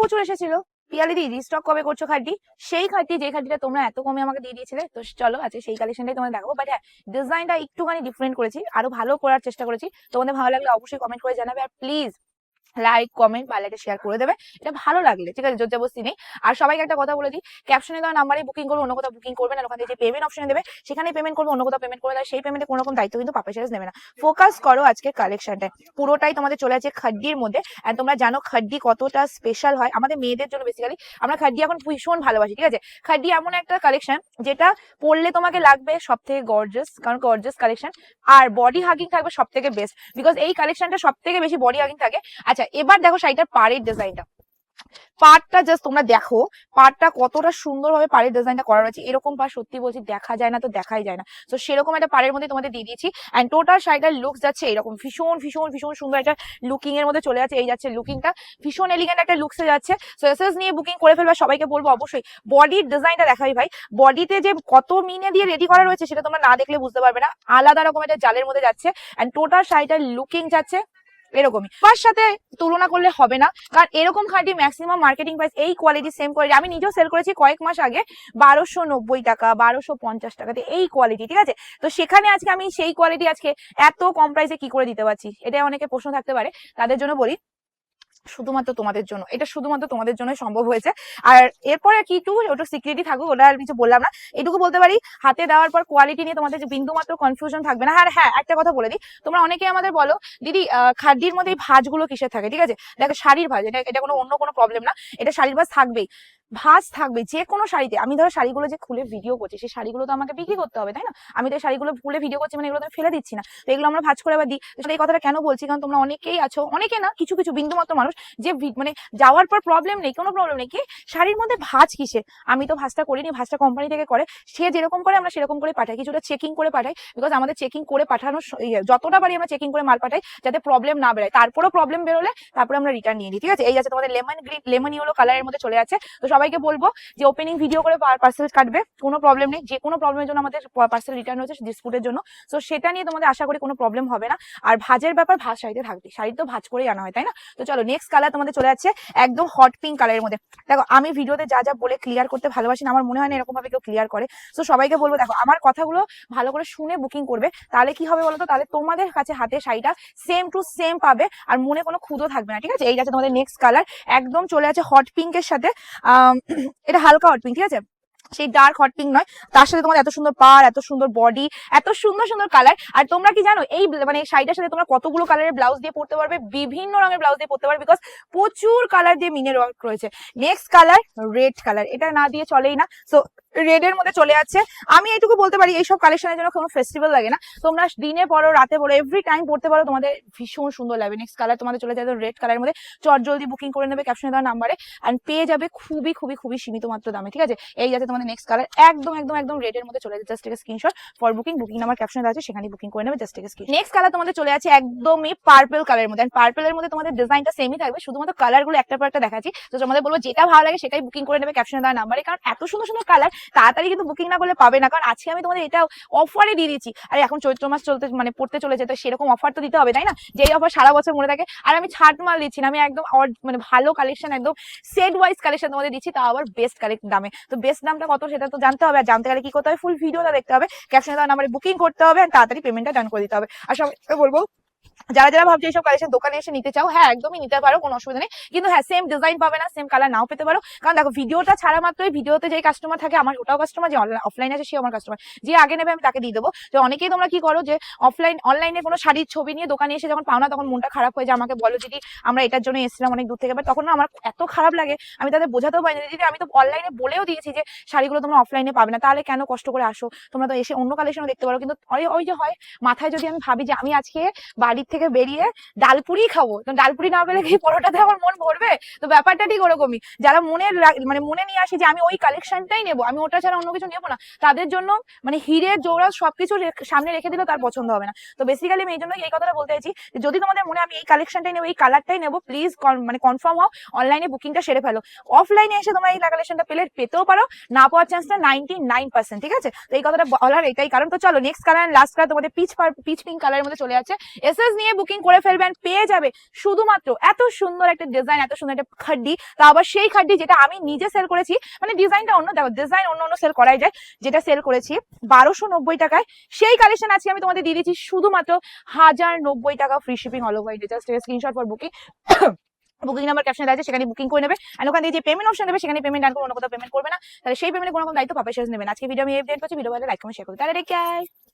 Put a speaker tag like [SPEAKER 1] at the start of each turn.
[SPEAKER 1] প্রচুর এসেছিল। পিয়ালি দি রিস্টক কবে করছ খাটি? সেই খাটি যে খাটিটা তোমরা এত কমে আমাকে দিয়ে দিয়েছিলে। তো চলো আছে সেই কালেকশনটাই তোমাদের দেখাবো। বাট হ্যাঁ ডিজাইনটা একটুখানি ডিফারেন্ট করেছি। আরও ভালো করার চেষ্টা করেছি। তোমাদের ভালো লাগলে অবশ্যই কমেন্ট করে জানাবে। আর প্লিজ লাইক কমেন্ট বা লাইকে শেয়ার করে দেবে। এটা ভালো লাগলে, ঠিক আছে? জোরজাবস্তি নেই আর সবাইকে একটা কথা বলে দিই ক্যাপশনে দেওয়া নাম্বারে বুকিং করবে অন্য কোথাও বুকিং করবে না ওখানে যে পেমেন্ট অপশনে দেবে সেখানে পেমেন্ট করবে, অন্য কোথাও পেমেন্ট করে দেয় সেই পেমেন্টে কোনো রকম দায়িত্ব কিন্তু পাপা সেরেস নেবে না। ফোকাস করো আজকে কালেকশনটায় পুরোটাই তোমাদের চলে আছে খাড্ডির মধ্যে আর তোমরা জানো খাড্ডি কতটা স্পেশাল হয়। আমাদের মেয়েদের জন্য বেসিক্যালি আমরা খাড্ডি এখন ভীষণ ভালোবাসি, ঠিক আছে? খাড্ডি এমন একটা কালেকশন যেটা পরলে তোমাকে লাগবে সব থেকে গর্জাস কারণ গর্জাস কালেকশন আর বডি হাগিং থাকবে সব থেকে বেস্ট বিকজ এই কালেকশনটা সব থেকে বেশি বডি হাগিং থাকে। আচ্ছা এবার দেখো শাড়িটার পাড়ের ডিজাইনটা পাড়টা জাস্ট তোমরা দেখো, পাড়টা কতটা সুন্দরভাবে পাড়ের ডিজাইনটা করা রয়েছে। এরকম পাড় সত্যি বলছি দেখা যায় না, তো দেখাই যায় না। তো সেরকম একটা পাড়ের মধ্যে তোমাদের দিয়ে দিয়েছি। অ্যান্ড টোটাল শাড়িটার লুক যাচ্ছে এরকম। ভীষণ ভীষণ ভীষণ সুন্দর একটা লুকিং এর মধ্যে চলে যাচ্ছে। এই যাচ্ছে লুকিংটা ভীষণ এলিগেন্ট একটা লুকসে যাচ্ছে। সো এসএস নিয়ে বুকিং করে ফেলবা, সবাইকে বলব অবশ্যই। বডির ডিজাইনটা দেখাই ভাই। বডিতে যে কত মিনে দিয়ে রেডি করা রয়েছে, সেটা তোমরা না দেখলে বুঝতে পারবে না। আলাদা রকম একটা জালের মধ্যে যাচ্ছে। অ্যান্ড টোটাল শাড়িটার লুকিং যাচ্ছে এরকমই। তার সাথে তুলনা করলে হবে না, কারণ এরকম খাঁটি ম্যাক্সিমাম মার্কেটিং প্রাইস এই কোয়ালিটি সেম কোয়ালিটি আমি নিজেও সেল করেছি কয়েক মাস আগে বারোশো নব্বই টাকা, বারোশো পঞ্চাশ টাকাতে এই কোয়ালিটি ঠিক আছে? তো সেখানে আজকে আমি সেই কোয়ালিটি আজকে এত কম প্রাইসে কি করে দিতে পারছি? এটা অনেকে প্রশ্ন থাকতে পারে। তাদের জন্য বলি শুধুমাত্র তোমাদের জন্য। এটা শুধুমাত্র তোমাদের জন্য সম্ভব হয়েছে। আর এরপরে কি, একটু ওটা সিকিউরিটি থাকুক, ওটা আর কিছু বললাম না। এটুকু বলতে পারি, হাতে দেওয়ার পর কোয়ালিটি নিয়ে তোমাদের যে বিন্দু মাত্র কনফিউশন থাকবে না। আর হ্যাঁ একটা কথা বলে দিই, তোমরা অনেকে আমাদের বলো, দিদি খাদ্যির মধ্যে এই ভাঁজগুলো কিসের থাকে? ঠিক আছে? দেখো, শাড়ির ভাঁজ, এটা এটা কোনো অন্য কোনো প্রবলেম না। এটা শাড়ির ভাজ থাকবেই। ভাঁজ থাকবে যে কোনো শাড়িতে। আমি ধরো শাড়িগুলো যে খুলে ভিডিও করছি সেই শাড়িগুলো তো আমাকে বিক্রি করতে হবে তাই না? আমি তো এই শাড়িগুলো খুলে ভিডিও করছি মানে এগুলো তো আমি ফেলে দিচ্ছি না। তো এগুলো আমরা ভাঁজ করে আবার দিই। তো এই কথাটা কেন বলছি? কারণ তোমরা অনেকেই আছো অনেকে না কিছু কিছু বিন্দু মাত্র মানুষ যে মানে যাওয়ার পর প্রবলেম নেই কোনো প্রবলেম নেই কি শাড়ির মধ্যে ভাঁজ কিসে? আমি তো ভাঁজটা করিনি ভাঁজটা কোম্পানি থেকে করে। সে যেরকম করে আমরা সেরকম করে পাঠাই। কিছুটা চেকিং করে পাঠাই বিকজ আমাদের চেকিং করে পাঠানোর স- ইয়ে, যতটা পারি আমরা চেকিং করে মাল পাঠাই যাতে প্রবলেম না বেরোয়। তারপরেও প্রবলেম বেরোলে তারপরে আমরা রিটার্ন নিয়ে নিই ঠিক আছে? এই আছে তোমাদের লেমন গ্রিন লেমন ইয়েলো কালারের মধ্যে চলে আছে। তো সবাইকে বলব যে ওপেনিং ভিডিও করে পার্সেল কাটবে, কোনো প্রবলেম নেই, যে কোনো প্রবলেমের জন্য আমাদের পার্সেল রিটার্ন হয়েছে ডিসপুটের জন্য। তো সেটা নিয়ে তোমাদের আশা করি কোনো প্রবলেম হবে না। আর ভাজের ব্যাপার ভাজ শাড়িতে থাকবে শাড়ি তো ভাজ করেই আনা হয়, তাই না? তো চলো নেক্সট কালার তোমাদের চলে যাচ্ছে একদম হট পিঙ্ক কালারের মধ্যে। দেখো, আমি ভিডিওতে যা যা বলে ক্লিয়ার করতে ভালোবাসি না, আমার মনে হয় না এরকম ভাবে কেউ ক্লিয়ার করে। তো সবাইকে বলব, দেখো, আমার কথাগুলো ভালো করে শুনে বুকিং করবে। তাহলে কি হবে বলতো? তাহলে তোমাদের কাছে হাতে শাড়িটা সেম টু সেম পাবে, আর মনে কোনো খুদো থাকবে না, ঠিক আছে? এই যাচ্ছে তোমাদের নেক্সট কালার একদম চলে আছে হট পিঙ্কের সাথে। আহ এটা হালকা হট পিঙ্ক ঠিক আছে? সেই ডার্ক হট পিঙ্ক নয়। তার সাথে তোমার এত সুন্দর পার এত সুন্দর বডি এত সুন্দর সুন্দর কালার আর তোমরা কি জানো, এই মানে শাড়িটার সাথে তোমরা কতগুলো কালারের ব্লাউজ দিয়ে পড়তে পারবে? বিভিন্ন রঙের ব্লাউজ দিয়ে পড়তে পারবে বিকজ প্রচুর কালার দিয়ে মিনের ওয়ার্ক রয়েছে। নেক্সট কালার রেড কালার এটা না দিয়ে চলেই না। সো রেড এর মধ্যে চলে যাচ্ছে আমি এইটুকু বলতে পারি, এইসব কালেকশনের জন্য কোনো ফেস্টিভ্যাল লাগে না। তোমরা দিনে পড়ো, রাতে পড়ো এভরি টাইম পড়তে পারো, তোমাদের ভীষণ সুন্দর লাগবে। নেক্সট কালার তোমাদের চলে যাবে রেড কালারের মধ্যে। চট জলদি বুকিং করে নেবে ক্যাপশনে দেওয়া নাম্বারে অ্যান্ড পেয়ে যাবে খুবই খুবই খুবই সীমিত মাত্র দামে, ঠিক আছে? এই যাতে তোমাদের নেক্সট কালার একদম একদম একদম রেড এর মধ্যে চলে যাচ্ছে। জাস্ট একটা screenshot for booking booking number ক্যাপশনে দেওয়া আছে সেখানে বুকিং করে নেবে। জাস্ট একটা স্ক্রিন নেক্সট কালার তোমাদের চলে আছে একদমই পার্পল কালারের মধ্যে। পার্পল এর মধ্যে তোমাদের ডিজাইনটা সেমই থাকবে, শুধুমাত্র কালারগুলো একটা পর একটা দেখাচ্ছি। তো তোমাদের বলব, যেটা ভালো লাগে সেটাই বুকিং করে নেবে ক্যাপশনে দেওয়া নাম্বারে কারণ এত সুন্দর সুন্দর কালার তাড়াতাড়ি কিন্তু বুকিং না করলে পাবে না। কারণ আজকে আমি তোমাদের এটা অফারে দিয়ে দিচ্ছি আর এখন চৈত্র মাস চলতে মানে পড়তে চলেছে, তো সেরকম অফার তো দিতে হবে, তাই না? যেই অফার সারা বছর মনে থাকে। আর আমি ছাড় মাল দিচ্ছি না, আমি একদম মানে ভালো কালেকশন একদম সেট ওয়াইজ কালেকশন তোমাদের দিচ্ছি, তাও আবার বেস্ট কালেক্ট দামে। তো বেস্ট দামটা কত সেটা তো জানতে হবে, আর জানতে গেলে কি করতে হবে? ফুল ভিডিওটা দেখতে হবে। ক্যাপশনে দেওয়া নাম্বারে বুকিং করতে হবে আর তাড়াতাড়ি পেমেন্টটা ডান করে দিতে হবে। আর সবাইকে বলব যারা যারা ভাবছে এইসব কালেকশন দোকানে এসে নিতে চাও হ্যাঁ একদমই নিতে পারো, কোনো অসুবিধা নেই। কিন্তু হ্যাঁ সেম ডিজাইন পাবে না সেম কালার নাও পেতে পারো। কারণ দেখো ভিডিওটা ছাড়া মাত্রই ভিডিওতে যে কাস্টমার থাকে, আমার ওটাও কাস্টমার যে অফলাইন আছে সে আমার কাস্টমার যে আগে নেবে, আমি তাকে দিয়ে দেবো। তো অনেকেই তোমরা কি করো যে অফলাইন অনলাইনে কোনো শাড়ির ছবি নিয়ে দোকানে এসে যখন পাও না, তখন মনটা খারাপ হয়ে যায়। আমাকে বলো যদি আমরা এটার জন্য এসেছিলাম অনেক দূর থেকে। বাট তখন আমার এত খারাপ লাগে, আমি তাদের বোঝাতেও পারি না, দিদি, আমি তো অনলাইনে বলেও দিয়েছি যে, শাড়িগুলো তোমরা অফলাইনে পাবে না। তাহলে কেন কষ্ট করে আসো? তোমরা তো এসে অন্য কালেকশনও দেখতে পারো। কিন্তু ওই ওই যে হয়, মাথায় যদি আমি ভাবি যে, আমি আজকে বাড়ির থেকে বেরিয়ে ডালপুরি খাব। তো ডালপুরি না পেলে কি পরোটাতে আমার মন ভরবে? তো ব্যাপারটা ঠিক ওরকমই। যারা মনে মানে মনে নিয়ে আসে যে আমি ওই কালেকশনটাই নেব, আমি ওটা ছাড়া অন্য কিছু নেব না, তাদের জন্য মানে হিরে, জোড়া সবকিছু সামনে রেখে দিলেও তার পছন্দ হবে না। তো বেসিক্যালি আমি এই জন্য এই কথাটা বলতে চাইছি যে যদি তোমাদের মনে আমি এই কালেকশনটাই নেব, এই কালারটাই নেব প্লিজ মানে কনফার্ম হও অনলাইনে বুকিংটা সেরে ফেলো। অফলাইনে এসে তোমরা এই কালেকশনটা পেলে, পেতেও পারো, না পাওয়ার চান্সটা নাইনটি নাইন পার্সেন্ট ঠিক আছে? তো এই কথাটা বলার এটাই কারণ। তো চলো নেক্সট কালার লাস্ট কালার তোমাদের পিচ পিচ পিঙ্ক কালারের মধ্যে চলে যাচ্ছে। এসএস নিয়ে বুকিং করে ফেলবেন, পেয়ে যাবে। শুধুমাত্র এত সুন্দর একটা ডিজাইন এত সুন্দর একটা খাড্ডি, তা আবার সেই খাড্ডি যেটা আমি নিজে সেল করেছি মানে ডিজাইনটা অন্য, দেখো ডিজাইন অন্য অন্য সেল করাই যায়, যেটা সেল করেছি বারোশো নব্বই টাকায়। সেই কালেকশন আজকে আমি তোমাদের দিয়ে দিচ্ছি শুধুমাত্র হাজার নব্বই টাকা free shipping all over India just screenshot for booking booking number ক্যাপশনে আছে, সেখানে বুকিং করে নেবে। আর ওখান থেকে যে পেমেন্ট অপশন দেবে, সেখানে পেমেন্ট আর কোনো কোথাও পেমেন্ট করবে না। তাহলে সেই পেমেন্টের কোনো রকম দায়িত্ব পাপা শেষ নেবেন আজকে ভিডিও আমি এফ করছি ভিডিও ভালো লাইক কমেন্ট শেয়ার করুন তাহলে কেয়ার